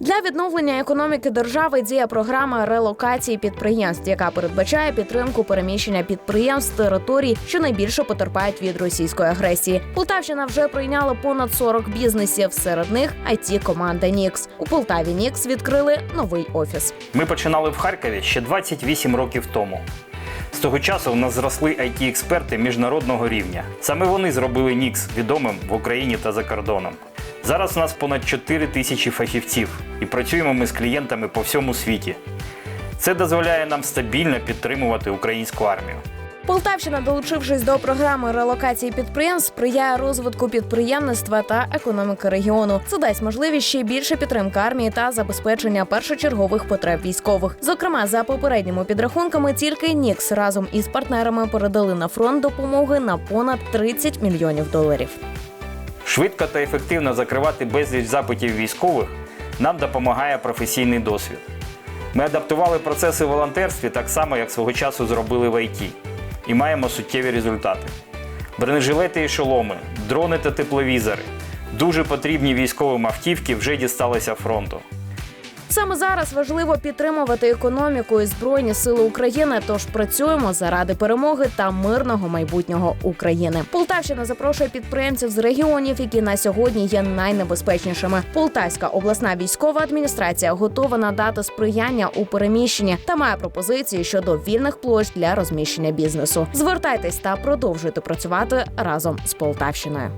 Для відновлення економіки держави діє програма релокації підприємств, яка передбачає підтримку переміщення підприємств територій, що найбільше потерпають від російської агресії. Полтавщина вже прийняла понад 40 бізнесів. Серед них it команда Нікс. У Полтаві Нікс відкрили новий офіс. Ми починали в Харкові ще 28 років тому. З того часу в нас зросли it експерти міжнародного рівня. Саме вони зробили Нікс відомим в Україні та за кордоном. Зараз у нас понад 4 тисячі фахівців і працюємо ми з клієнтами по всьому світі. Це дозволяє нам стабільно підтримувати українську армію. Полтавщина, долучившись до програми релокації підприємств, сприяє розвитку підприємництва та економіки регіону. Це дасть можливість ще більше підтримки армії та забезпечення першочергових потреб військових. Зокрема, за попередніми підрахунками, тільки Нікс разом із партнерами передали на фронт допомоги на понад 30 мільйонів доларів. Швидко та ефективно закривати безліч запитів військових нам допомагає професійний досвід. Ми адаптували процеси в волонтерстві так само, як свого часу зробили в ІТ, і маємо суттєві результати. Бронежилети і шоломи, дрони та тепловізори, дуже потрібні військовим автівки вже дісталися фронту. Саме зараз важливо підтримувати економіку і збройні сили України. Тож працюємо заради перемоги та мирного майбутнього України. Полтавщина запрошує підприємців з регіонів, які на сьогодні є найнебезпечнішими. Полтавська обласна військова адміністрація готова надати сприяння у переміщенні та має пропозиції щодо вільних площ для розміщення бізнесу. Звертайтесь та продовжуйте працювати разом з Полтавщиною.